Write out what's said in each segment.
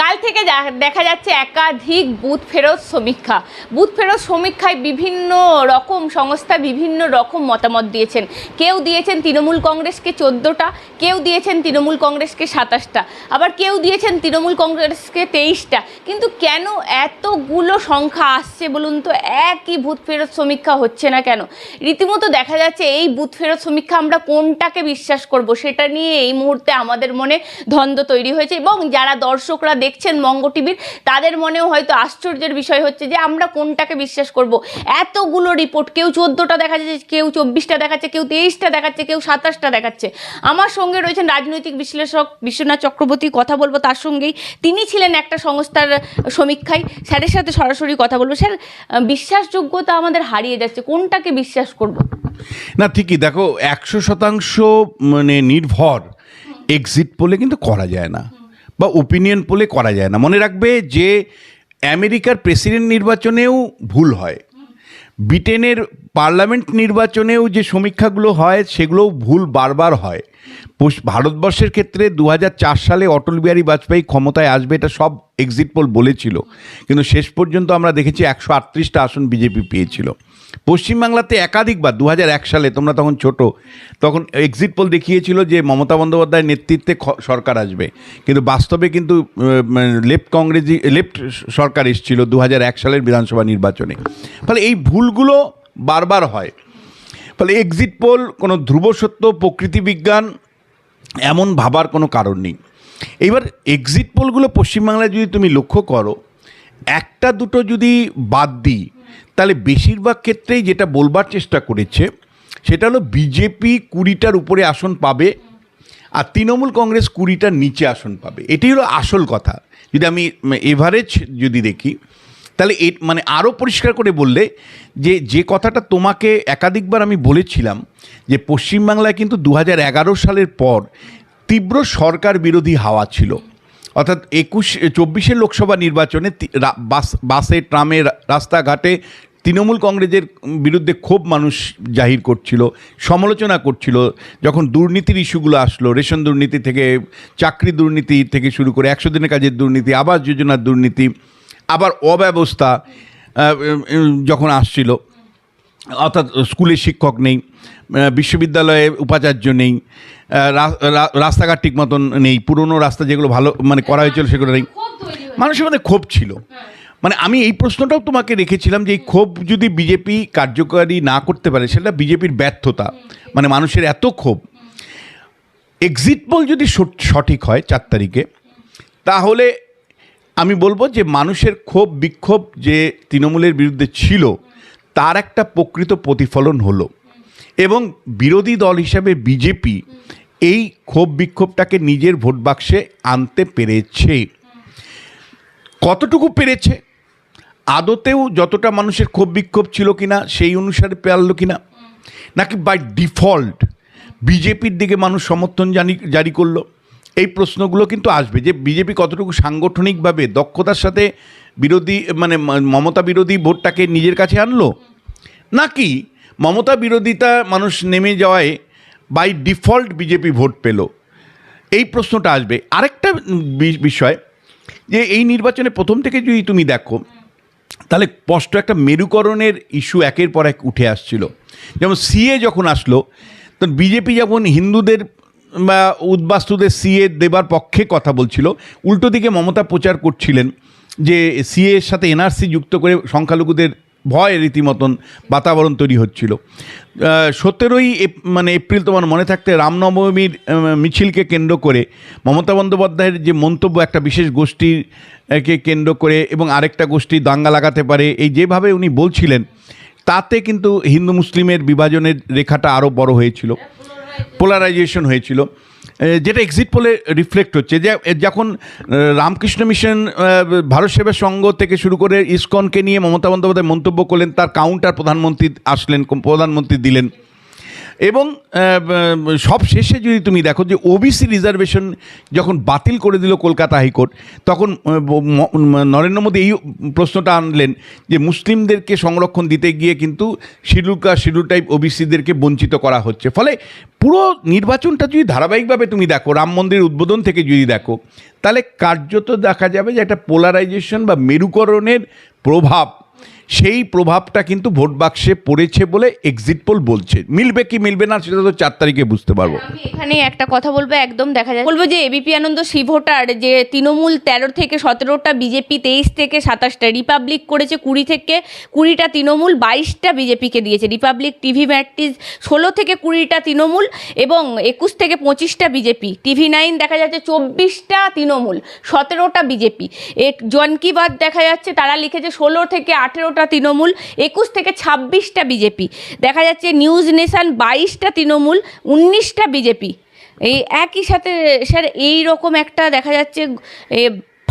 কাল থেকে দেখা যাচ্ছে একাধিক বুথ ফেরত সমীক্ষা। বুথ ফেরত সমীক্ষায় বিভিন্ন রকম সংস্থা বিভিন্ন রকম মতামত দিয়েছেন। কেউ দিয়েছেন তৃণমূল কংগ্রেসকে চোদ্দোটা, কেউ দিয়েছেন তৃণমূল কংগ্রেসকে সাতাশটা, আবার কেউ দিয়েছেন তৃণমূল কংগ্রেসকে তেইশটা। কিন্তু কেন এতগুলো সংখ্যা আসছে বলুন তো? একই বুথ ফেরত সমীক্ষা হচ্ছে না কেন? রীতিমতো দেখা যাচ্ছে এই বুথ ফেরত সমীক্ষা আমরা কোনটাকে বিশ্বাস করব? সেটা নিয়ে এই মুহূর্তে আমাদের মনে দ্বন্দ্ব তৈরি হয়েছে এবং যারা দর্শকরা দেখছেন মঙ্গ টিভির, তাদের মনেও হয়তো আশ্চর্যের বিষয় হচ্ছে যে আমরা কোনটাকে বিশ্বাস করব। এতগুলো রিপোর্ট কেউ চোদ্দোটা দেখা যাচ্ছে কেউ চব্বিশটা দেখাচ্ছে, কেউ তেইশটা দেখাচ্ছে, কেউ সাতাশটা দেখাচ্ছে। আমার সঙ্গে রয়েছেন রাজনৈতিক বিশ্লেষক বিশ্বনাথ চক্রবর্তী, কথা বলব তার সঙ্গেই। তিনি ছিলেন একটা সংস্থার সমীক্ষায়। স্যারের সাথে সরাসরি কথা বলব। স্যার, বিশ্বাসযোগ্যতা আমাদের হারিয়ে যাচ্ছে, কোনটাকে বিশ্বাস করব? না, ঠিকই। দেখো, একশো শতাংশ মানে নির্ভর। এক্সিট পোলে কিন্তু করা যায় না। বা ওপিনিয়ন পোলে করা যায় না। মনে রাখবে যে আমেরিকার প্রেসিডেন্ট নির্বাচনেও ভুল হয়। ব্রিটেনের পার্লামেন্ট নির্বাচনেও যে সমীক্ষাগুলো হয়, সেগুলোও ভুল বারবার হয়। ভারতবর্ষের ক্ষেত্রে দু হাজার চার সালে অটল বিহারী বাজপেয়ী ক্ষমতায় আসবে এটা সব এক্সিট পোল বলেছিল। কিন্তু শেষ পর্যন্ত আমরা দেখেছি একশো আটত্রিশটা আসন বিজেপি পেয়েছিল। পশ্চিমবাংলাতে একাধিকবার দু সালে তোমরা তখন ছোট, তখন এক্সিট পোল দেখিয়েছিল যে মমতা বন্দ্যোপাধ্যায়ের নেতৃত্বে সরকার আসবে। কিন্তু বাস্তবে কিন্তু লেফট কংগ্রেসি লেফট সরকার এসেছিল দু সালের বিধানসভা নির্বাচনে। ফলে এই ভুলগুলো বারবার হয়। ফলে এক্সিট পোল কোনো ধ্রুব সত্য, প্রকৃতি বিজ্ঞান এমন ভাবার কোনো কারণ নেই। এইবার এক্সিট পোলগুলো পশ্চিমবাংলায় যদি তুমি লক্ষ্য করো, একটা দুটো যদি বাদ দিই তাহলে বেশিরভাগ ক্ষেত্রেই যেটা বলবার চেষ্টা করেছে, সেটা হলো বিজেপি কুড়িটার উপরে আসন পাবে আর তৃণমূল কংগ্রেস কুড়িটার নিচে আসন পাবে। এটাই হলো আসল কথা। যদি আমি এভারেজ যদি দেখি, তাহলে এ মানে আরও পরিষ্কার করে বললে যে যে কথাটা তোমাকে একাধিকবার আমি বলেছিলাম যে, পশ্চিমবাংলায় কিন্তু দু হাজার এগারো সালের পর তীব্র সরকার বিরোধী হাওয়া ছিল। অর্থাৎ একুশ, চব্বিশের লোকসভা নির্বাচনে বাস, বাসে, ট্রামে রাস্তাঘাটে তৃণমূল কংগ্রেসের বিরুদ্ধে ক্ষোভ মানুষ জাহির করছিল সমালোচনা করছিল যখন দুর্নীতির ইস্যুগুলো আসলো রেশন দুর্নীতি থেকে চাকরি দুর্নীতি থেকে শুরু করে একশো দিনের কাজের দুর্নীতি আবাস যোজনার দুর্নীতি আবার অব্যবস্থা যখন আসছিল অর্থাৎ স্কুলে শিক্ষক নেই বিশ্ববিদ্যালয়ে উপাচার্য নেই রাস্তাঘাট ঠিক মতন নেই পুরনো রাস্তা যেগুলো ভালো মানে করা হয়েছিল সেগুলো নেই। মানুষের মধ্যে ক্ষোভ ছিল। মানে আমি এই প্রশ্নটাও তোমাকে রেখেছিলাম যে এই ক্ষোভ যদি বিজেপি কার্যকারী না করতে পারে সেটা বিজেপির ব্যর্থতা। মানে মানুষের এত ক্ষোভ। এক্সিট পোল যদি সঠ- সঠিক হয় চার তারিখে তাহলে আমি বলব যে মানুষের ক্ষোভ বিক্ষোভ যে তৃণমূলের বিরুদ্ধে ছিল তার একটা প্রকৃত প্রতিফলন হলো। এবং বিরোধী দল হিসাবে বিজেপি এই ক্ষোভ বিক্ষোভটাকে নিজের ভোট বাক্সে আনতে পেরেছে। কতটুকু পেরেছে? আদতেও যতটা মানুষের ক্ষোভ বিক্ষোভ ছিল কিনা, সেই অনুসারে পেরল কিনা? নাকি বাই ডিফল্ট বিজেপির দিকে মানুষ সমর্থন জানি, জারি করল? এই প্রশ্নগুলো কিন্তু আসবে যে বিজেপি কতটুকু সাংগঠনিকভাবে দক্ষতার সাথে বিরোধী মানে মমতা বিরোধী ভোটটাকে নিজের কাছে আনলো? নাকি মমতা বিরোধিতা মানুষ নেমে যাওয়ায় বাই ডিফল্ট বিজেপি ভোট পেল? এই প্রশ্নটা আসবে। আরেকটা বিষয় যে এই নির্বাচনে প্রথম থেকে যদি তুমি দেখো তাহলে স্পষ্ট একটা মেরুকরণের ইস্যু একের পর এক উঠে আসছিল। যেমন সিএ যখন আসলো, তখন বিজেপি যখন হিন্দুদের বা উদ্বাস্তুদের সিএ দেবার পক্ষে কথা বলছিল, উল্টো দিকে মমতা প্রচার করছিলেন যে সিএ এর সাথে এনআরসি যুক্ত করে সংখ্যালঘুদের ভয় রীতিমতন বাতাবরণ তৈরি হচ্ছিল। সতেরোই মানে এপ্রিল তোমার মনে থাকতে রামনবমীর মিছিলকে কেন্দ্র করে মমতা বন্দ্যোপাধ্যায়ের যে মন্তব্য, একটা বিশেষ গোষ্ঠীর কে কেন্দ্র করে এবং আরেকটা গোষ্ঠী দাঙ্গা লাগাতে পারে, এই যেভাবে উনি বলছিলেন, তাতে কিন্তু হিন্দু মুসলিমের বিভাজনের রেখাটা আরও বড় হয়েছিল পোলারাইজেশন হয়েছিল। যেটা এক্সিট পোলে রিফ্লেক্ট হচ্ছে, যে যখন রামকৃষ্ণ মিশন ভারত সেবা সংঘ থেকে শুরু করে ইসকনকে নিয়ে মমতা বন্দ্যোপাধ্যায় মন্তব্য করলেন, তার কাউন্টার প্রধানমন্ত্রী আসলেন, প্রধানমন্ত্রী দিলেন। এবং সব শেষে যদি তুমি দেখো যে ওবিসি রিজার্ভেশন যখন বাতিল করে দিল কলকাতা হাইকোর্ট, তখন নরেন্দ্র মোদী এই প্রশ্নটা আনলেন যে মুসলিমদেরকে সংরক্ষণ দিতে গিয়ে কিন্তু শিডিউল কাস্ট শিডিউল টাইপ ওবিসিদেরকে বঞ্চিত করা হচ্ছে। ফলে পুরো নির্বাচনটা যদি ধারাবাহিকভাবে তুমি দেখো, রাম মন্দির উদ্বোধন থেকে যদি দেখো, তাহলে কার্যত দেখা যাবে যে একটা পোলারাইজেশন বা মেরুকরণের প্রভাব সেই প্রভাবটা কিন্তু ভোট বাক্সে পড়েছে বলে এক্সিট পোল বলছে। মিলবে কি মিলবে না সেটা তো চার তারিখে বুঝতে পারব। এখানে একটা কথা বলব, একদম দেখা যায়। বলব যে এবিপি আনন্দ সি ভোটার যে তৃণমূল তেরো থেকে সতেরোটা বিজেপি তেইশ থেকে সাতাশটা রিপাবলিক করেছে, কুড়ি থেকে কুড়িটা তৃণমূল, বাইশটা বিজেপিকে দিয়েছে। রিপাবলিক টিভি ম্যাট্রিজ ষোলো থেকে কুড়িটা তৃণমূল এবং একুশ থেকে পঁচিশটা বিজেপি টিভি নাইন দেখা যাচ্ছে চব্বিশটা তৃণমূল, সতেরোটা বিজেপি এ জনকিবাদ দেখা যাচ্ছে, তারা লিখেছে ষোলো থেকে আঠেরোটা তৃণমূল, একুশ থেকে ছাব্বিশটা বিজেপি। দেখা যাচ্ছে নিউজ নেশান বাইশটা তৃণমূল, উনিশটা বিজেপি। এই একই সাথে, স্যার এই রকম একটা দেখা যাচ্ছে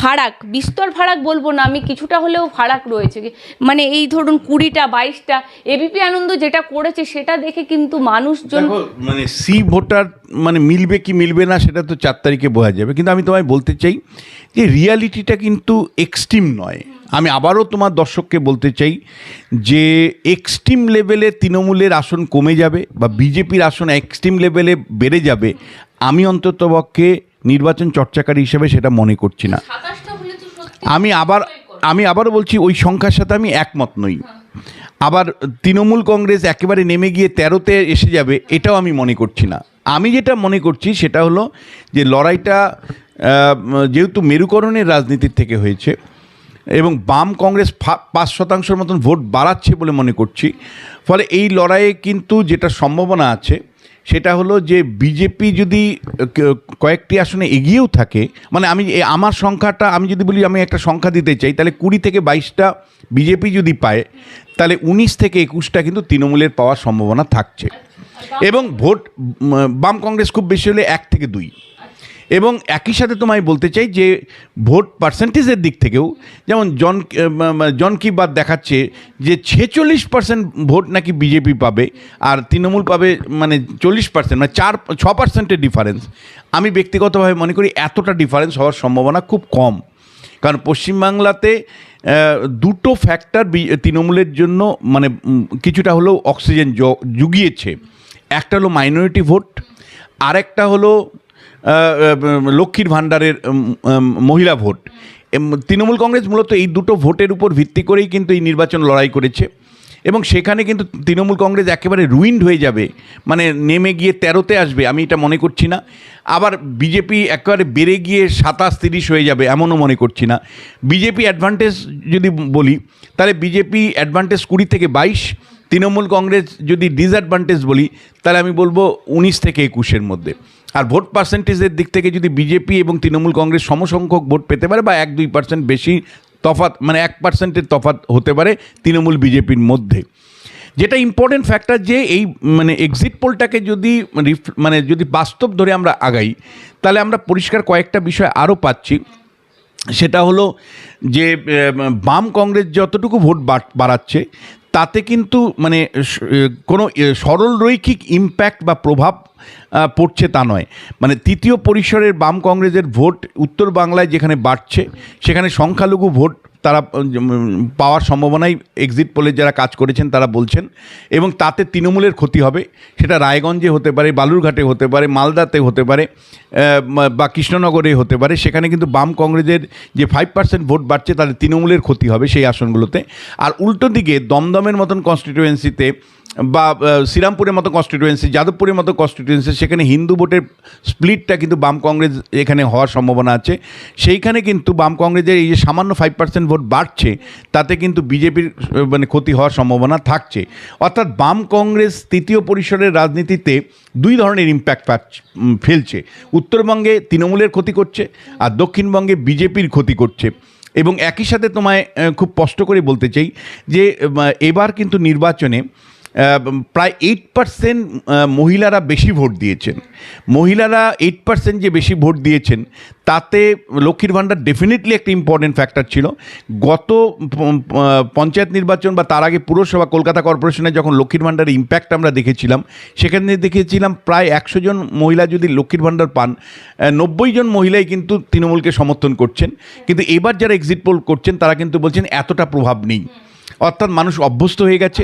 ফারাক, বিস্তর ফারাক বলব না, আমি কিছুটা হলেও ফারাক রয়েছে। মানে এই ধরুন কুড়িটা, বাইশটা এবিপি আনন্দ যেটা করেছে সেটা দেখে কিন্তু মানুষজন মানে সি ভোটার মানে মিলবে কি মিলবে না সেটা তো চার তারিখে বোঝা যাবে। কিন্তু আমি তোমায় বলতে চাই যে রিয়ালিটিটা কিন্তু এক্সট্রিম নয়। আমি আবারও তোমার দর্শককে বলতে চাই যে এক্সট্রিম লেভেলে তৃণমূলের আসন কমে যাবে বা বিজেপির আসন এক্সট্রিম লেভেলে বেড়ে যাবে আমি অন্ততপক্ষে নির্বাচন চর্চাকারী হিসেবে সেটা মনে করছি না। আমি আবার আমি আবারও বলছি ওই সংখ্যার সাথে আমি একমত নই। আবার তৃণমূল কংগ্রেস একেবারে নেমে গিয়ে তেরোতে এসে যাবে এটাও আমি মনে করছি না। আমি যেটা মনে করছি সেটা হলো যে লড়াইটা যেহেতু মেরুকরণের রাজনীতির থেকে হয়েছে এবং বাম কংগ্রেস পাঁচ শতাংশের মতন ভোট বাড়াচ্ছে বলে মনে করছি। ফলে এই লড়াইয়ে কিন্তু যেটা সম্ভাবনা আছে সেটা হলো যে বিজেপি যদি কয়েকটি আসনে এগিয়েও থাকে মানে আমি আমার সংখ্যাটা আমি যদি বলি আমি একটা সংখ্যা দিতে চাই তাহলে কুড়ি থেকে বাইশটা বিজেপি যদি পায় তাহলে উনিশ থেকে একুশটা কিন্তু তৃণমূলের পাওয়ার সম্ভাবনা থাকছে। এবং ভোট বাম কংগ্রেস খুব বেশি হলে এক থেকে দুই। এবং একই সাথে তোমায় বলতে চাই যে ভোট পার্সেন্টেজের দিক থেকেও, যেমন জন জন কি বাদ দেখাচ্ছে যে ছেচল্লিশ পার্সেন্ট ভোট নাকি বিজেপি পাবে আর তৃণমূল পাবে মানে চল্লিশ পার্সেন্ট মানে চার, ছ পার্সেন্টের ডিফারেন্স আমি ব্যক্তিগতভাবে মনে করি এতটা ডিফারেন্স হওয়ার সম্ভাবনা খুব কম। কারণ পশ্চিমবাংলাতে দুটো ফ্যাক্টর তৃণমূলের জন্য মানে কিছুটা হলেও অক্সিজেন জুগিয়েছে। একটা হলো মাইনরিটি ভোট আরেকটা হলো লক্ষ্মীর ভাণ্ডারের মহিলা ভোট। তৃণমূল কংগ্রেস মূলত এই দুটো ভোটের উপর ভিত্তি করেই কিন্তু এই নির্বাচন লড়াই করেছে। এবং সেখানে কিন্তু তৃণমূল কংগ্রেস একেবারে রুইন্ড হয়ে যাবে। মানে নেমে গিয়ে তেরোতে আসবে, আমি এটা মনে করছি না। আবার বিজেপি একেবারে বেড়ে গিয়ে সাতাশ তিরিশ হয়ে যাবে, এমনও মনে করছি না। বিজেপি অ্যাডভান্টেজ যদি বলি, তাহলে বিজেপি অ্যাডভান্টেজ কুড়ি থেকে বাইশ, তৃণমূল কংগ্রেস যদি ডিসঅ্যাডভান্টেজ বলি, তাহলে আমি বলব উনিশ থেকে একুশের মধ্যে। আর ভোট পার্সেন্টেজের দিক থেকে যদি বিজেপি এবং তৃণমূল কংগ্রেস সমসংখ্যক ভোট পেতে পারে বা এক দুই পার্সেন্ট বেশি তফাত মানে এক পার্সেন্টের তফাত হতে পারে তৃণমূল বিজেপির মধ্যে। যেটা ইম্পর্টেন্ট ফ্যাক্টর যে এই মানে এক্সিট পোলটাকে যদি মানে যদি বাস্তব ধরে আমরা আগাই, তাহলে আমরা পরিষ্কার কয়েকটা বিষয় আরও পাচ্ছি। সেটা হলো যে বাম কংগ্রেস যতটুকু ভোট বাড়- বাড়াচ্ছে তাতে কিন্তু মানে কোনো সরল রৈখিক ইম্প্যাক্ট বা প্রভাব পড়ছে তা নয়। মানে তৃতীয় পরিসরের বাম কংগ্রেসের ভোট উত্তর বাংলায় যেখানে বাড়ছে, সেখানে সংখ্যালঘু ভোট তারা পাওয়ার সম্ভাবনাই এক্সিট পোলে যারা কাজ করেছেন তারা বলছেন। এবং তাতে তৃণমূলের ক্ষতি হবে। সেটা রায়গঞ্জে হতে পারে, বালুরঘাটে হতে পারে, মালদাতে হতে পারে বা কৃষ্ণনগরে হতে পারে। সেখানে কিন্তু বাম কংগ্রেসের যে ফাইভ পার্সেন্ট ভোট বাড়ছে তাদের তৃণমূলের ক্ষতি হবে সেই আসনগুলোতে। আর উল্টো দিকে দমদমের মতন কনস্টিটিউয়েন্সিতে বা শ্রীরামপুরের মতো কনস্টিটিউয়েন্সি যাদবপুরের মতো কনস্টিটিউয়েন্সি সেখানে হিন্দু ভোটের স্প্লিটটা কিন্তু বাম কংগ্রেস এখানে হওয়ার সম্ভাবনা আছে। সেইখানে কিন্তু বাম কংগ্রেসের এই যে সামান্য ফাইভ পার্সেন্ট ভোট বাড়ছে, তাতে কিন্তু বিজেপির মানে ক্ষতি হওয়ার সম্ভাবনা থাকছে। অর্থাৎ বাম কংগ্রেস তৃতীয় পরিসরের রাজনীতিতে দুই ধরনের ইম্প্যাক্ট ফেলছে। উত্তরবঙ্গে তৃণমূলের ক্ষতি করছে আর দক্ষিণবঙ্গে বিজেপির ক্ষতি করছে। এবং একই সাথে তোমায় খুব স্পষ্ট করে বলতে চাই যে এবার কিন্তু নির্বাচনে প্রায় এইট পার্সেন্ট মহিলারা বেশি ভোট দিয়েছেন। মহিলারা এইট পার্সেন্ট যে বেশি ভোট দিয়েছেন, তাতে লক্ষ্মীর ভাণ্ডার ডেফিনেটলি একটা ইম্পর্টেন্ট ফ্যাক্টর ছিল। গত পঞ্চায়েত নির্বাচন বা তার আগে পুরসভা কলকাতা কর্পোরেশনে যখন লক্ষ্মীর ভাণ্ডারের ইম্প্যাক্ট আমরা দেখেছিলাম, সেখানে দেখেছিলাম প্রায় একশো জন মহিলা যদি লক্ষ্মীর ভাণ্ডার পান নব্বই জন মহিলাই কিন্তু তৃণমূলকে সমর্থন করছেন। কিন্তু এবার যারা এক্সিট পোল করছেন, তারা কিন্তু বলছেন এতটা প্রভাব নেই। অর্থাৎ মানুষ অভ্যস্ত হয়ে গেছে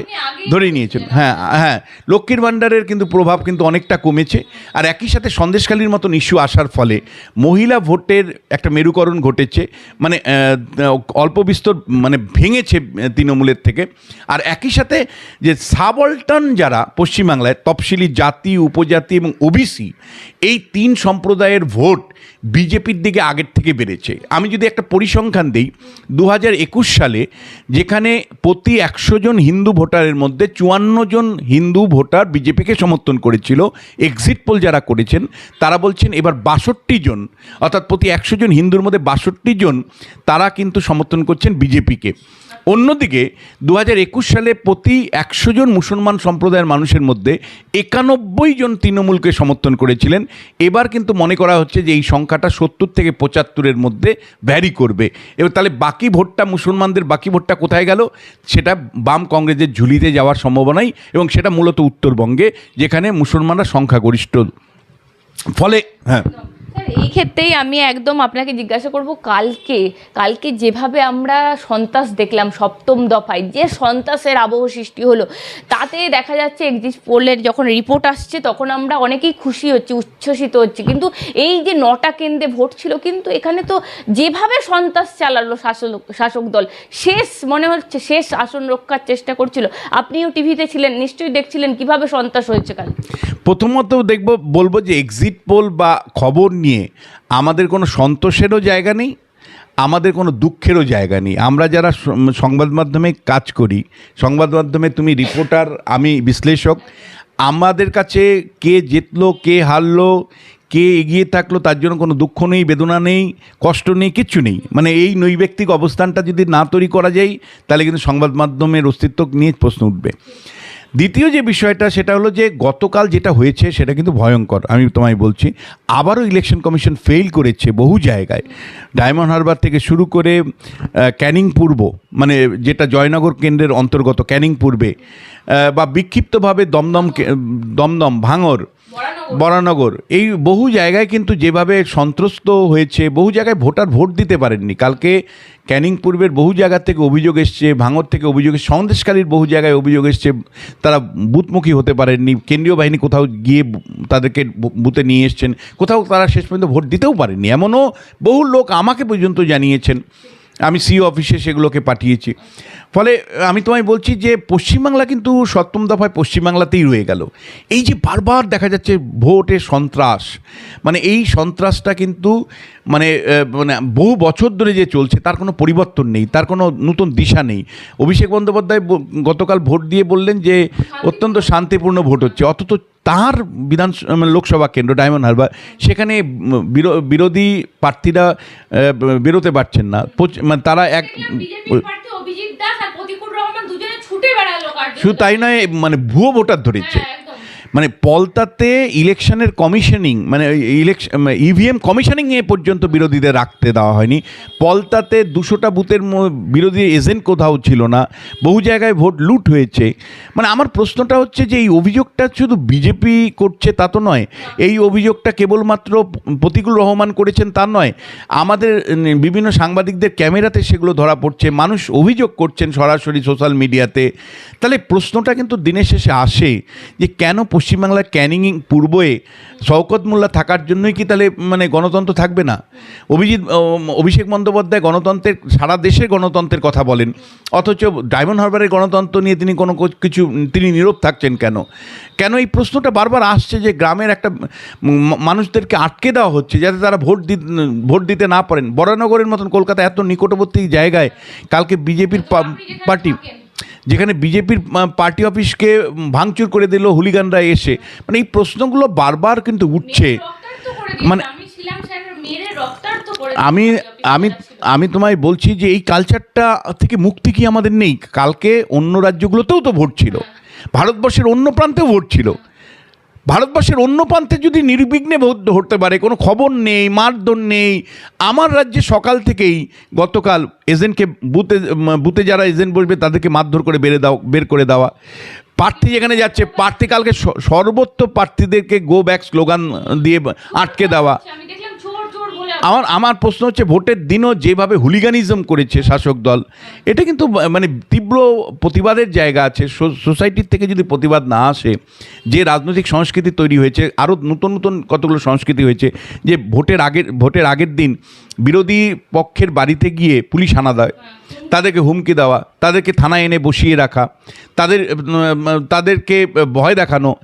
ধরেই নিয়েছেন। হ্যাঁ হ্যাঁ লক্ষ্মীর ভাণ্ডারের কিন্তু প্রভাব কিন্তু অনেকটা কমেছে। আর একই সাথে সন্দেশখালীর মতন ইস্যু আসার ফলে মহিলা ভোটের একটা মেরুকরণ ঘটেছে মানে অল্প বিস্তর মানে ভেঙেছে তৃণমূলের থেকে। আর একই সাথে যে সাবল্টন যারা পশ্চিমবাংলায় তফসিলি জাতি উপজাতি এবং ওবিসি এই তিন সম্প্রদায়ের ভোট বিজেপির দিকে আগের থেকে বেড়েছে। আমি যদি একটা পরিসংখ্যান দিই দু হাজার একুশ সালে যেখানে প্রতি একশো জন হিন্দু ভোটারের মধ্যে চুয়ান্ন জন হিন্দু ভোটার বিজেপিকে সমর্থন করেছিল এক্সিট পোল যারা করেছেন, তারা বলছেন এবার বাষট্টি জন, অর্থাৎ প্রতি একশো জন হিন্দুর মধ্যে বাষট্টি জন, তারা কিন্তু সমর্থন করছেন বিজেপিকে। অন্যদিকে দু হাজার একুশ সালে প্রতি একশো জন মুসলমান সম্প্রদায়ের মানুষের মধ্যে একানব্বই জন তৃণমূলকে সমর্থন করেছিলেন। এবার কিন্তু মনে করা হচ্ছে যে এই সংখ্যাটা সত্তর থেকে পঁচাত্তরের মধ্যে ভ্যারি করবে। এবার তাহলে বাকি ভোটটা মুসলমানদের, বাকি ভোটটা কোথায় গেল? সেটা বাম কংগ্রেসের ঝুলিতে যাওয়ার সম্ভাবনাই এবং সেটা মূলত উত্তরবঙ্গে, যেখানে মুসলমানরা সংখ্যাগরিষ্ঠ। ফলে হ্যাঁ। এই ক্ষেত্রেই আমি একদম আপনাকে জিজ্ঞাসা করব কালকে কালকে যেভাবে আমরা সন্ত্রাস দেখলাম সপ্তম দফায়, যে সন্ত্রাসের আবহ সৃষ্টি হলো, তাতে দেখা যাচ্ছে এক্সিট পোলের যখন রিপোর্ট আসছে, তখন আমরা অনেকেই খুশি হচ্ছি, উচ্ছ্বসিত হচ্ছি। কিন্তু এই যে নটা কেন্দ্রে ভোট ছিল, কিন্তু এখানে তো যেভাবে সন্ত্রাস চালালো শাসক শাসক দল, শেষ, মনে হচ্ছে শেষ আসন রক্ষার চেষ্টা করছিল। আপনিও টিভিতে ছিলেন, নিশ্চয়ই দেখছিলেন কীভাবে সন্ত্রাস হয়েছে কাল প্রথমত দেখব, বলব যে এক্সিট পোল বা খবর নিয়ে আমাদের কোনো সন্তোষেরও জায়গা নেই, আমাদের কোনো দুঃখেরও জায়গা নেই। আমরা যারা সংবাদ মাধ্যমে কাজ করি, সংবাদ মাধ্যমে তুমি রিপোর্টার, আমি বিশ্লেষক, আমাদের কাছে কে জিতলো, কে হারলো, কে এগিয়ে থাকল, তার জন্য কোনো দুঃখ নেই, বেদনা নেই, কষ্ট নেই, কিচ্ছু নেই। মানে এই নৈব্যক্তিক অবস্থানটা যদি না তৈরি করা যায়, তাহলে কিন্তু সংবাদ মাধ্যমের অস্তিত্ব নিয়ে প্রশ্ন উঠবে। দ্বিতীয় যে বিষয়টা, সেটা হলো যে গতকাল যেটা হয়েছে, সেটা কিন্তু ভয়ঙ্কর। আমি তোমায় বলছি, আবারও ইলেকশন কমিশন ফেল করেছে বহু জায়গায়। ডায়মন্ড হারবার থেকে শুরু করে ক্যানিং পূর্ব মানে যেটা জয়নগর কেন্দ্রের অন্তর্গত ক্যানিং পূর্বে বা বিক্ষিপ্তভাবে দমদম দমদম, ভাঙর বরানগর। এই বহু জায়গায় কিন্তু যেভাবে সন্ত্রস্ত হয়েছে, বহু জায়গায় ভোটার ভোট দিতে পারেননি। কালকে ক্যানিং পূর্বের বহু জায়গা থেকে অভিযোগ এসছে, ভাঙর থেকে অভিযোগ এসছে সন্দেশকালীর বহু জায়গায় অভিযোগ এসছে, তারা বুথমুখী হতে পারেননি। কেন্দ্রীয় বাহিনী কোথাও গিয়ে তাদেরকে বুথে নিয়ে এসছেন। কোথাও তারা শেষ পর্যন্ত ভোট দিতেও পারেননি। এমনও বহু লোক আমাকে পর্যন্ত জানিয়েছেন। আমি সিও অফিসে সেগুলোকে পাঠিয়েছি। ফলে আমি তোমায় বলছি যে পশ্চিমবাংলা কিন্তু সপ্তম দফায় পশ্চিমবাংলাতেই রয়ে গেল। এই যে বারবার দেখা যাচ্ছে ভোটের সন্ত্রাস মানে এই সন্ত্রাসটা কিন্তু মানে মানে বহু বছর ধরে যে চলছে, তার কোনো পরিবর্তন নেই, তার কোনো নতুন দিশা নেই। অভিষেক বন্দ্যোপাধ্যায় গতকাল ভোট দিয়ে বললেন যে অত্যন্ত শান্তিপূর্ণ ভোট হচ্ছে, অথচ তার বিধান লোকসভা কেন্দ্র, ডায়মন্ড হারবার, সেখানে বিরো- বিরোধী প্রার্থীরা বেরোতে পারছেন না। মানে তারা এক অভিজিৎ দাস প্রতিকুল রহমান দুজনে ছুটে বেড়ালো শুধু তাই নয় মানে ভুয়ো ভোটার ধরেছে। মানে পলতাতে ইলেকশনের কমিশনিং মানে ইলেকশন ইভিএম কমিশনিং এ পর্যন্ত বিরোধীদের রাখতে দেওয়া হয়নি। পলতাতে দুশোটা বুথের বিরোধী এজেন্ট কোথাও ছিল না। বহু জায়গায় ভোট লুট হয়েছে। মানে আমার প্রশ্নটা হচ্ছে যে, এই অভিযোগটা শুধু বিজেপি করছে তা তো নয়, এই অভিযোগটা কেবলমাত্র প্রতিকুল রহমান করেছেন তা নয়, আমাদের বিভিন্ন সাংবাদিকদের ক্যামেরাতে সেগুলো ধরা পড়ছে, মানুষ অভিযোগ করছেন সরাসরি সোশ্যাল মিডিয়াতে। তাহলে প্রশ্নটা কিন্তু দিনের শেষে আসে যে, কেন পশ্চিমবাংলার ক্যানিং পূর্বে শওকত মোল্লা থাকার জন্যই কি তাহলে মানে গণতন্ত্র থাকবে না? অভিজিৎ অভিষেক বন্দ্যোপাধ্যায় গণতন্ত্রের সারা দেশের গণতন্ত্রের কথা বলেন। অথচ ডায়মন্ড হারবারের গণতন্ত্র নিয়ে তিনি কোনো কিছু তিনি নীরব থাকছেন কেন? কেন এই প্রশ্নটা বারবার আসছে যে গ্রামের একটা মানুষদেরকে আটকে দেওয়া হচ্ছে যাতে তারা ভোট দি ভোট দিতে না পারেন? বরানগরের মতন কলকাতা এত নিকটবর্তী জায়গায় কালকে বিজেপির পার্টি যেখানে বিজেপির পার্টি অফিসকে ভাঙচুর করে দিল হুলিগানরা এসে। মানে এই প্রশ্নগুলো বারবার কিন্তু উঠছে। মানে- আমি আমি আমি তোমায় বলছি যে এই কালচারটা থেকে মুক্তি কি আমাদের নেই? কালকে অন্য রাজ্যগুলোতেও তো ভোট ছিল। ভারতবর্ষের অন্য প্রান্তেও ভোট ছিল। ভারতবর্ষের অন্য প্রান্তে যদি নির্বিঘ্নে ভোট হতে পারে, কোনো খবর নেই, মারধর নেই, আমার রাজ্যে সকাল থেকেই গতকাল এজেন্টকে বুথে বুথে যারা এজেন্ট বসবে তাদেরকে মারধর করে বেড়ে দাও, বের করে দেওয়া। প্রার্থী যেখানে যাচ্ছে, প্রার্থী কালকে সর্বত্র প্রার্থীদেরকে গো ব্যাক স্লোগান দিয়ে আটকে দেওয়া আমি দেখলাম চোর চোর বলে আমার আমার প্রশ্ন হচ্ছে ভোটের দিনও যেভাবে হুলিগানিজম করেছে শাসক দল, এটা কিন্তু মানে তীব্র প্রতিবাদের জায়গা আছে। সোসাইটির থেকে যদি প্রতিবাদ না আসে, যে রাজনৈতিক সংস্কৃতি তৈরি হয়েছে, আরও নতুন নতুন কতগুলো সংস্কৃতি হয়েছে, যে ভোটের আগের ভোটের আগের দিন বিরোধী পক্ষের বাড়িতে গিয়ে পুলিশ হানা দেয়। তাদেরকে হুমকি দেওয়া, তাদেরকে থানায় এনে বসিয়ে রাখা, তাদের, তাদেরকে ভয় দেখানো,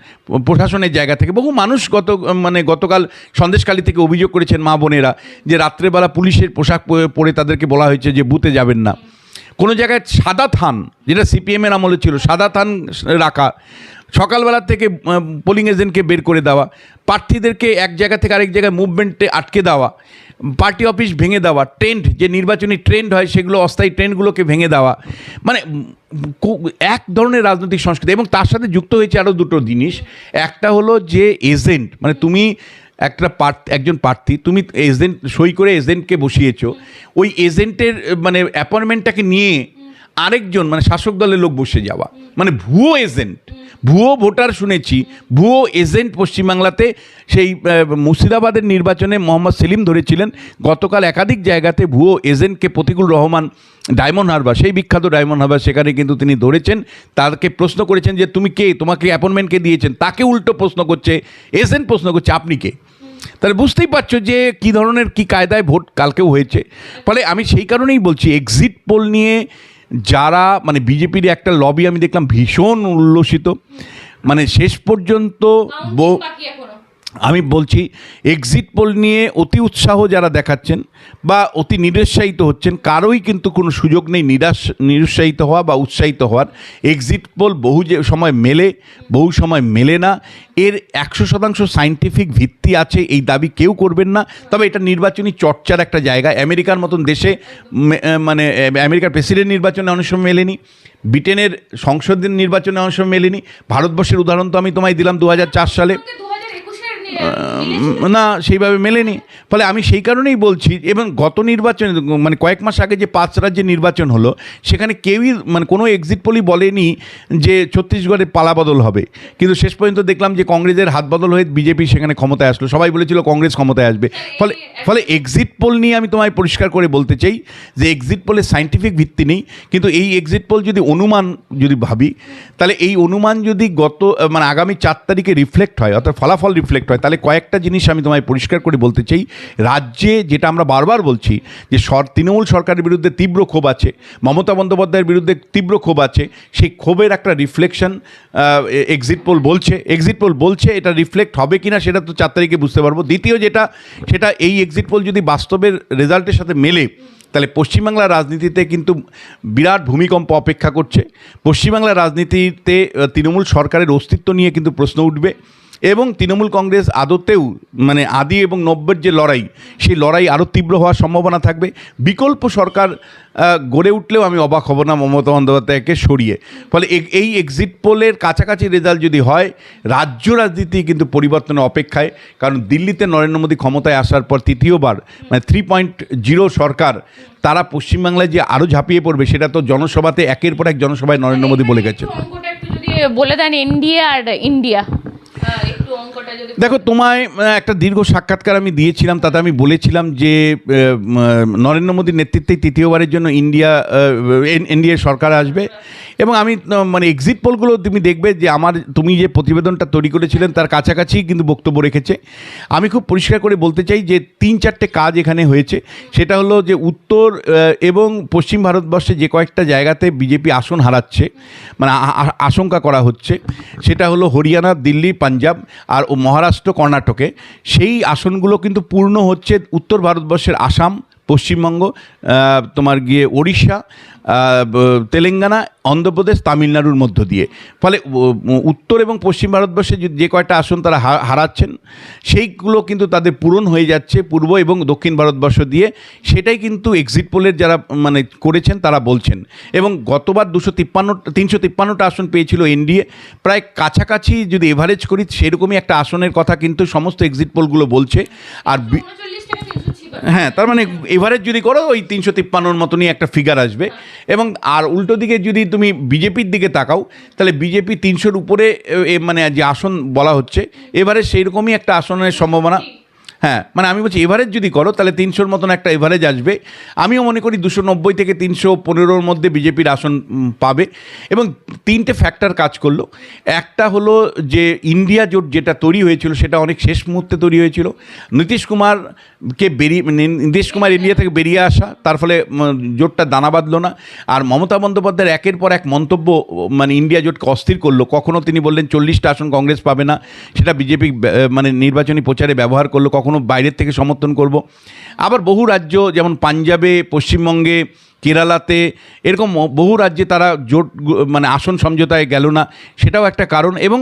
প্রশাসনের জায়গা থেকে। বহু মানুষ গত মানে গতকাল সন্দেশকালী থেকে অভিযোগ করেছেন মা বোনেরা যে রাত্রেবেলা পুলিশের পোশাক পরে- তাদেরকে বলা হয়েছে যে বুথে যাবেন না। কোনো জায়গায় সাদা থান, যেটা সিপিএমের আমলে ছিল, সাদা থান রাখা, সকালবেলা থেকে পোলিং এজেন্টকে বের করে দেওয়া, প্রার্থীদেরকে এক জায়গা থেকে আরেক জায়গায় মুভমেন্টে আটকে দেওয়া পার্টি অফিস ভেঙে দেওয়া ট্রেন্ড যে নির্বাচনী ট্রেন্ড হয়, সেগুলো, অস্থায়ী ট্রেন্ডগুলোকে ভেঙে দেওয়া। মানে এক ধরনের রাজনৈতিক সংস্কৃতি, এবং তার সাথে যুক্ত হয়েছে আরও দুটো জিনিস। একটা হলো যে এজেন্ট মানে তুমি একটা প্রার্থী একজন প্রার্থী, তুমি এজেন্ট সই করে এজেন্টকে বসিয়েছো। ওই এজেন্টের মানে অ্যাপয়েন্টমেন্টটাকে নিয়ে আরেকজন মানে শাসক দলের লোক বসে যাওয়া। মানে ভুয়ো এজেন্ট। ভুয়ো ভোটার শুনেছি, ভুয়ো এজেন্ট পশ্চিমবাংলাতে সেই মুর্শিদাবাদের নির্বাচনে মোহাম্মদ সেলিম ধরেছিলেন। গতকাল একাধিক জায়গাতে ভুয়ো এজেন্টকে প্রতিকুল রহমান ডায়মন্ড হারবার, সেই বিখ্যাত ডায়মন্ড হারবার, সেখানে কিন্তু তিনি ধরেছেন। তাকে প্রশ্ন করেছেন যে, তুমি কে? তোমাকে অ্যাপয়েন্টমেন্ট কে দিয়েছেন? তাকে উল্টো প্রশ্ন করছে, এজেন্ট প্রশ্ন করছে, আপনি কে? তাহলে বুঝতেই পারছ যে, কি ধরনের, কি কায়দায় ভোট কালকেও হয়েছে। ফলে আমি সেই কারণেই বলছি এক্সিট পোল নিয়ে যারা মানে বিজেপির একটা লবি আমি দেখলাম ভীষণ উল্লসিত। মানে শেষ পর্যন্ত আমি বলছি এক্সিট পোল নিয়ে অতি উৎসাহ যারা দেখাচ্ছেন বা অতি নিরুৎসাহিত হচ্ছেন, কারোই কিন্তু কোনো সুযোগ নেই নিরাশ, নিরুৎসাহিত হওয়া বা উৎসাহিত হওয়ার। এক্সিট পোল বহু যে সময় মেলে, বহু সময় মেলে না। এর একশো শতাংশ সাইন্টিফিক ভিত্তি আছে, এই দাবি কেউ করবেন না। তবে এটা নির্বাচনী চর্চার একটা জায়গা। আমেরিকার মতন দেশে মানে আমেরিকার প্রেসিডেন্ট নির্বাচনে অনেক সময় মেলেনি। ব্রিটেনের সংসদের নির্বাচনে অনেক সময় মেলেনি। ভারতবর্ষের উদাহরণ তো আমি তোমায় দিলাম দু হাজার চার সালে দু হাজার একুশের উম, না সেইভাবে মেলেনি। ফলে আমি সেই কারণেই বলছি এবং গত নির্বাচন মানে কয়েক মাস আগে যে পাঁচ রাজ্যের নির্বাচন হলো সেখানে কেউই মানে কোনো এক্সিট পোলই বলেনি যে ছত্তিশগড়ে পালাবদল হবে। কিন্তু শেষ পর্যন্ত দেখলাম যে কংগ্রেসের হাত বদল হয়ে বিজেপি সেখানে ক্ষমতায় আসলো। সবাই বলেছিল কংগ্রেস ক্ষমতায় আসবে। ফলে ফলে এক্সিট পোল নিয়ে আমি তোমায় পরিষ্কার করে বলতে চাই যে এক্সিট পোলের সাইন্টিফিক ভিত্তি নেই কিন্তু এই এক্সিট পোল যদি অনুমান যদি ভাবি তাহলে এই অনুমান যদি গত মানে আগামী চার তারিখে রিফ্লেক্ট হয় অর্থাৎ ফলাফল রিফ্লেক্ট হয় তাহলে কয়েকটা জিনিস আমি তোমায় পরিষ্কার করে বলতে চাই। রাজ্যে যেটা আমরা বারবার বলছি, যে সর, তৃণমূল সরকারের বিরুদ্ধে তীব্র ক্ষোভ আছে, মমতা বন্দ্যোপাধ্যায়ের বিরুদ্ধে তীব্র ক্ষোভ আছে, সেই ক্ষোভের একটা রিফ্লেকশন এক্সিট পোল বলছে। এক্সিট পোল বলছে, এটা রিফ্লেক্ট হবে কি না সেটা তো চার তারিখে বুঝতে পারব। দ্বিতীয় যেটা, সেটা এই এক্সিট পোল যদি বাস্তবের রেজাল্টের সাথে মেলে, তাহলে পশ্চিমবাংলার রাজনীতিতে কিন্তু বিরাট ভূমিকম্প অপেক্ষা করছে। পশ্চিমবাংলার রাজনীতিতে তৃণমূল সরকারের অস্তিত্ব নিয়ে কিন্তু প্রশ্ন উঠবে। এবং তৃণমূল কংগ্রেস আদতেও মানে আদি এবং নব্যের যে লড়াই, সেই লড়াই আরও তীব্র হওয়ার সম্ভাবনা থাকবে। বিকল্প সরকার গড়ে উঠলেও আমি অবাক হব না মমতা বন্দ্যোপাধ্যায়কে সরিয়ে। ফলে এই এক্সিট পোলের কাছাকাছি রেজাল্ট যদি হয়, রাজ্য রাজনীতি কিন্তু পরিবর্তনের অপেক্ষায়। কারণ দিল্লিতে নরেন্দ্র মোদী ক্ষমতায় আসার পর তৃতীয়বার মানে থ্রি পয়েন্ট জিরো সরকার, তারা পশ্চিমবাংলায় যে আরও ঝাঁপিয়ে পড়বে, সেটা তো জনসভাতে, একের পর এক জনসভায় নরেন্দ্র মোদী বলে যদি বলে দেন ইন্ডিয়া আর ইন্ডিয়া যদি দেখো, তোমায় একটা দীর্ঘ সাক্ষাৎকার আমি দিয়েছিলাম, তাতে আমি বলেছিলাম যে নরেন্দ্র মোদীর নেতৃত্বে তৃতীয়বারের জন্য ইন্ডিয়া এনডিএ সরকার আসবে। এবং আমি মানে এক্সিট পোলগুলো তুমি দেখবে যে, আমার, তুমি যে প্রতিবেদনটা তৈরি করেছিলেন, তার কাছাকাছি কিন্তু বক্তব্য রেখেছে। আমি খুব পরিষ্কার করে বলতে চাই যে, তিন চারটে কাজ এখানে হয়েছে। সেটা হলো যে, উত্তর এবং পশ্চিম ভারতবর্ষে যে কয়েকটা জায়গাতে বিজেপি আসন হারাচ্ছে মানে আশঙ্কা করা হচ্ছে। সেটা হলো হরিয়ানা, দিল্লি, পাঞ্জাব আর ও মহারাষ্ট্র কর্ণাটকে সেই আসনগুলো কিন্তু পূর্ণ হচ্ছে উত্তর ভারতবর্ষের আসাম পশ্চিমবঙ্গ তোমার গিয়ে ওড়িশা তেলেঙ্গানা, অন্ধ্রপ্রদেশ, তামিলনাড়ুর মধ্য দিয়ে। ফলে উত্তর এবং পশ্চিম ভারতবর্ষে যে- কয়টা আসন তারা হারাচ্ছেন, সেইগুলো কিন্তু তাদের পূরণ হয়ে যাচ্ছে পূর্ব এবং দক্ষিণ ভারতবর্ষ দিয়ে। সেটাই কিন্তু এক্সিট পোলের যারা মানে করেছেন তারা বলছেন। এবং গতবার দুশো তিপ্পান্ন, তিনশো তিপ্পান্নটা আসন পেয়েছিল এনডিএ। প্রায় কাছাকাছি যদি এভারেজ করি, সেরকমই একটা আসনের কথা কিন্তু সমস্ত এক্সিট পোলগুলো বলছে। আর হ্যাঁ তার মানে এভারেজ যদি করো, ওই তিনশো তিপ্পান্নর মতনই একটা ফিগার আসবে। এবং আর উল্টো দিকে যদি তুমি বিজেপির দিকে তাকাও, তাহলে বিজেপি তিনশোর উপরে মানে যে আসন বলা হচ্ছে, এবারে সেই রকমই একটা আসনের সম্ভাবনা। হ্যাঁ মানে আমি বলছি এভারেজ যদি করো, তাহলে তিনশোর মতন একটা এভারেজ আসবে। আমিও মনে করি দুশো নব্বই থেকে তিনশো পনেরোর মধ্যে বিজেপির আসন পাবে। এবং তিনটে ফ্যাক্টর কাজ করল। একটা হলো যে ইন্ডিয়া জোট যেটা তৈরি হয়েছিল, সেটা অনেক শেষ মুহূর্তে তৈরি হয়েছিল। নীতিশ কুমারকে বেরিয়ে মানে নীতিশ কুমার ইন্ডিয়া থেকে বেরিয়ে আসা, তার ফলে জোটটা দানা বাঁধলো না। আর মমতা বন্দ্যোপাধ্যায়ের একের পর এক মন্তব্য মানে ইন্ডিয়া জোটকে অস্থির করল। কখনো তিনি বললেন, চল্লিশটা আসন কংগ্রেস পাবে না। সেটা বিজেপি মানে নির্বাচনী প্রচারে ব্যবহার করল। কখনো বাইরের থেকে সমর্থন করব। আবার বহু রাজ্য যেমন পাঞ্জাবে পশ্চিমবঙ্গে কেরালাতে এরকম বহু রাজ্যে তারা জোট মানে আসন সমঝোতায় গেল না, সেটাও একটা কারণ এবং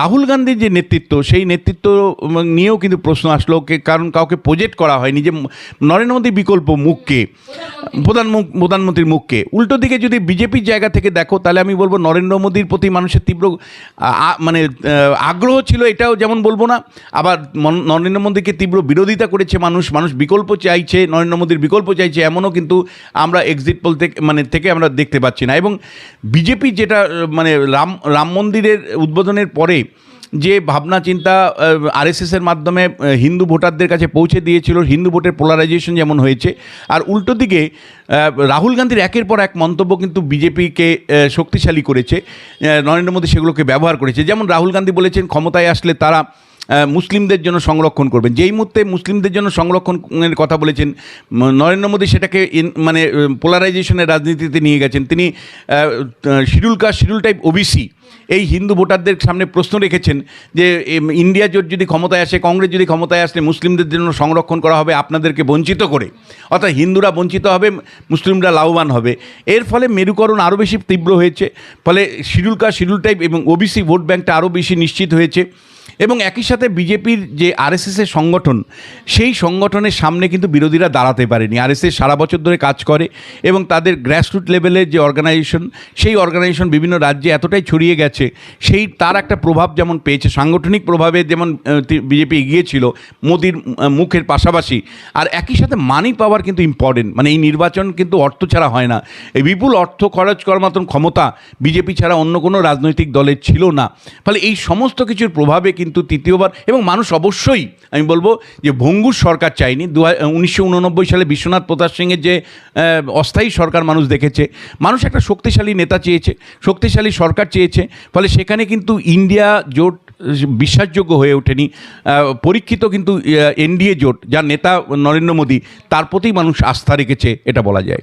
রাহুল গান্ধীর যে নেতৃত্ব, সেই নেতৃত্ব নিয়েও কিন্তু প্রশ্ন আসলো কারণ কাউকে প্রজেক্ট করা হয়নি যে নরেন্দ্র মোদী বিকল্প মুখকে প্রধান প্রধানমন্ত্রীর মুখকে। উল্টো দিকে যদি বিজেপির জায়গা থেকে দেখো, তাহলে আমি বলব নরেন্দ্র মোদীর প্রতি মানুষের তীব্র মানে আগ্রহ ছিল, এটাও যেমন বলব না, আবার নরেন্দ্র মোদীকে তীব্র বিরোধিতা করেছে মানুষ মানুষ বিকল্প চাইছে, নরেন্দ্র মোদীর বিকল্প চাইছে এমনও কিন্তু আমরা এক্সিট পোল থেকে মানে থেকে আমরা দেখতে পাচ্ছি না। এবং বিজেপি যেটা মানে রাম রাম মন্দিরের উদ্বোধনের পরে যে ভাবনা চিন্তা আরএসএসের মাধ্যমে হিন্দু ভোটারদের কাছে পৌঁছে দিয়েছিল, হিন্দু ভোটের পোলারাইজেশন যেমন হয়েছে। আর উল্টো দিকে রাহুল গান্ধীর একের পর এক মন্তব্য কিন্তু বিজেপিকে শক্তিশালী করেছে। নরেন্দ্র মোদী সেগুলোকে ব্যবহার করেছে। যেমন রাহুল গান্ধী বলেছেন, ক্ষমতায় আসলে তারা মুসলিমদের জন্য সংরক্ষণ করবেন। যেই মুহূর্তে মুসলিমদের জন্য সংরক্ষণের কথা বলেছেন নরেন্দ্র মোদী সেটাকে মানে পোলারাইজেশনের রাজনীতিতে নিয়ে গেছেন। তিনি schedule caste, schedule tribe OBC এই হিন্দু ভোটারদের সামনে প্রশ্ন রেখেছেন যে ইন্ডিয়া জোট যদি ক্ষমতায় আসে, কংগ্রেস যদি ক্ষমতায় আসলে মুসলিমদের জন্য সংরক্ষণ করা হবে, আপনাদেরকে বঞ্চিত করে। অর্থাৎ হিন্দুরা বঞ্চিত হবে, মুসলিমরা লাভবান হবে। এর ফলে মেরুকরণ আরও বেশি তীব্র হয়েছে। ফলে শিডিউল কাস্ট, শিডিউল টাইপ এবং ওবিসি ভোট ব্যাংকটা আরও বেশি নিশ্চিত হয়েছে। এবং একই সাথে বিজেপির যে আরএসএসের সংগঠন, সেই সংগঠনের সামনে কিন্তু বিরোধীরা দাঁড়াতে পারেনি। আরএসএস সারা বছর ধরে কাজ করে এবং তাদের গ্রাসরুট লেভেলের যে অর্গানাইজেশন সেই অর্গানাইজেশন বিভিন্ন রাজ্যে এতটাই ছড়িয়ে গেছে, সেই তার একটা প্রভাব যেমন পেয়েছে, সাংগঠনিক প্রভাবে যেমন বিজেপি এগিয়েছিল মোদির মুখের পাশাপাশি। আর একই সাথে মানি পাওয়ার কিন্তু ইম্পর্টেন্ট মানে এই নির্বাচন কিন্তু অর্থ ছাড়া হয় না। এই বিপুল অর্থ খরচ করার মতন ক্ষমতা বিজেপি ছাড়া অন্য কোনো রাজনৈতিক দলের ছিল না। ফলে এই সমস্ত কিছুর প্রভাবে কিন্তু তৃতীয়বার, এবং মানুষ অবশ্যই, আমি বলব যে ভঙ্গুর সরকার চাইনি দু উনিশশো সালে বিশ্বনাথ প্রতাপ সিংয়ের যে অস্থায়ী সরকার মানুষ দেখেছে, মানুষ একটা শক্তিশালী নেতা চেয়েছে, শক্তিশালী সরকার চেয়েছে, ফলে সেখানে কিন্তু ইন্ডিয়া জোট বিশ্বাসযোগ্য হয়ে ওঠেনি। পরীক্ষিত কিন্তু এনডিএ জোট, যার নেতা নরেন্দ্র মোদী, তার প্রতি মানুষ আস্থা রেখেছে, এটা বলা যায়।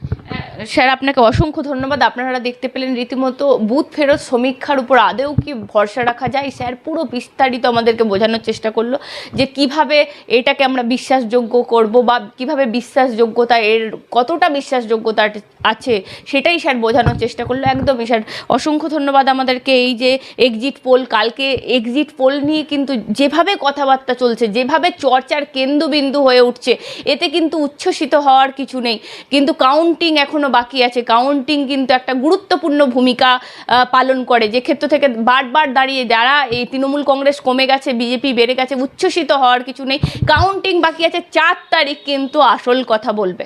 স্যার, আপনাকে অসংখ্য ধন্যবাদ। আপনারা দেখতে পেলেন রীতিমতো বুথ ফেরত সমীক্ষার উপর আদেও কি ভরসা রাখা যায়? স্যার, পুরো বিস্তারিত আমাদেরকে বোঝানোর চেষ্টা করল যে কীভাবে এটাকে আমরা বিশ্বাসযোগ্য করব বা কীভাবে বিশ্বাসযোগ্যতা এর কতটা বিশ্বাসযোগ্যতা আছে সেটাই স্যার বোঝানোর চেষ্টা করল। একদমই স্যার, অসংখ্য ধন্যবাদ আমাদেরকে। এই যে এক্সিট পোল কালকে এক্সিট পোল নিয়ে কিন্তু যেভাবে কথাবার্তা চলছে, যেভাবে চর্চার কেন্দ্রবিন্দু হয়ে উঠছে, এতে কিন্তু উচ্ছ্বসিত হওয়ার কিছু নেই। কিন্তু কাউন্টিং এখনও বাকি আছে। কাউন্টিং কিন্তু একটা গুরুত্বপূর্ণ ভূমিকা পালন করে। যে ক্ষেত্র থেকে বারবার দাঁড়িয়ে যারা এই তৃণমূল কংগ্রেস কমে গেছে, বিজেপি বেড়ে গেছে, উচ্ছ্বসিত হওয়ার কিছু নেই। কাউন্টিং বাকি আছে, চার তারিখ কিন্তু আসল কথা বলবে।